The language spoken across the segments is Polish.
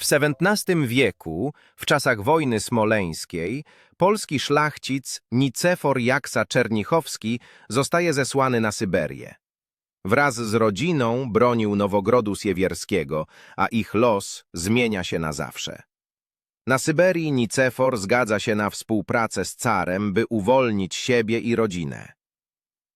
W XVII wieku, w czasach wojny smoleńskiej, polski szlachcic Nicefor Jaksa Czernichowski zostaje zesłany na Syberię. Wraz z rodziną bronił Nowogrodu Siewierskiego, a ich los zmienia się na zawsze. Na Syberii Nicefor zgadza się na współpracę z carem, by uwolnić siebie i rodzinę.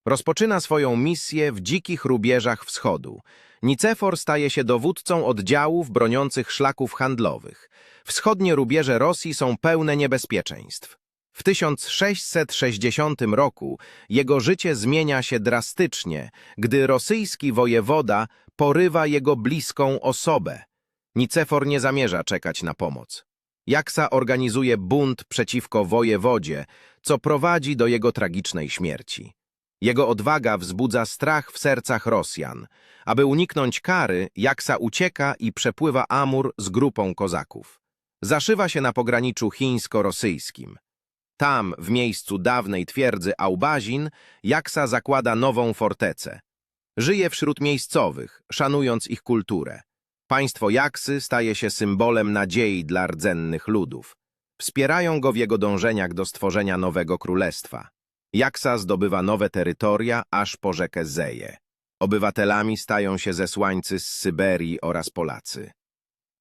Rozpoczyna swoją misję w dzikich rubieżach wschodu. Nicefor staje się dowódcą oddziałów broniących szlaków handlowych. Wschodnie rubieże Rosji są pełne niebezpieczeństw. W 1660 roku jego życie zmienia się drastycznie, gdy rosyjski wojewoda porywa jego bliską osobę. Nicefor nie zamierza czekać na pomoc. Jaksa organizuje bunt przeciwko wojewodzie, co prowadzi do jego tragicznej śmierci. Jego odwaga wzbudza strach w sercach Rosjan. Aby uniknąć kary, Jaksa ucieka i przepływa Amur z grupą kozaków. Zaszywa się na pograniczu chińsko-rosyjskim. Tam, w miejscu dawnej twierdzy Aubazin, Jaksa zakłada nową fortecę. Żyje wśród miejscowych, szanując ich kulturę. Państwo Jaksy staje się symbolem nadziei dla rdzennych ludów. Wspierają go w jego dążeniach do stworzenia nowego królestwa. Jaksa zdobywa nowe terytoria aż po rzekę Zeje. Obywatelami stają się zesłańcy z Syberii oraz Polacy.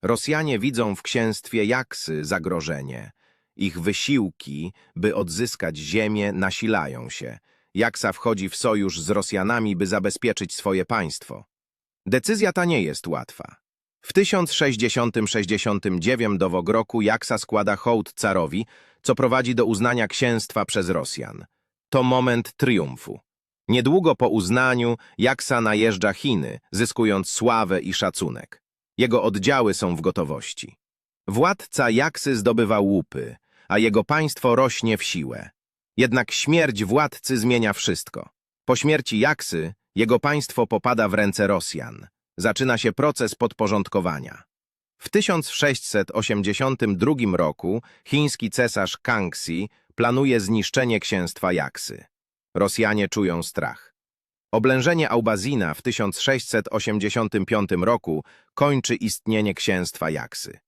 Rosjanie widzą w księstwie Jaksy zagrożenie. Ich wysiłki, by odzyskać ziemię, nasilają się. Jaksa wchodzi w sojusz z Rosjanami, by zabezpieczyć swoje państwo. Decyzja ta nie jest łatwa. W 1060-69 do Jaksa składa hołd carowi, co prowadzi do uznania księstwa przez Rosjan. To moment triumfu. Niedługo po uznaniu Jaksa najeżdża Chiny, zyskując sławę i szacunek. Jego oddziały są w gotowości. Władca Jaksy zdobywa łupy, a jego państwo rośnie w siłę. Jednak śmierć władcy zmienia wszystko. Po śmierci Jaksy jego państwo popada w ręce Rosjan. Zaczyna się proces podporządkowania. W 1682 roku chiński cesarz Kangxi planuje zniszczenie księstwa Jaksy. Rosjanie czują strach. Oblężenie Aubazina w 1685 roku kończy istnienie księstwa Jaksy.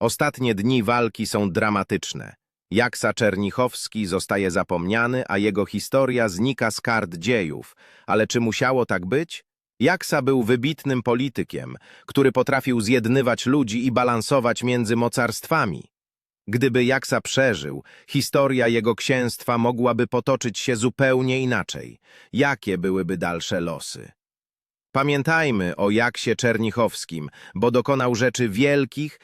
Ostatnie dni walki są dramatyczne. Jaksa Czernichowski zostaje zapomniany, a jego historia znika z kart dziejów. Ale czy musiało tak być? Jaksa był wybitnym politykiem, który potrafił zjednywać ludzi i balansować między mocarstwami. Gdyby Jaksa przeżył, historia jego księstwa mogłaby potoczyć się zupełnie inaczej. Jakie byłyby dalsze losy? Pamiętajmy o Jaksie Czernichowskim, bo dokonał rzeczy wielkich,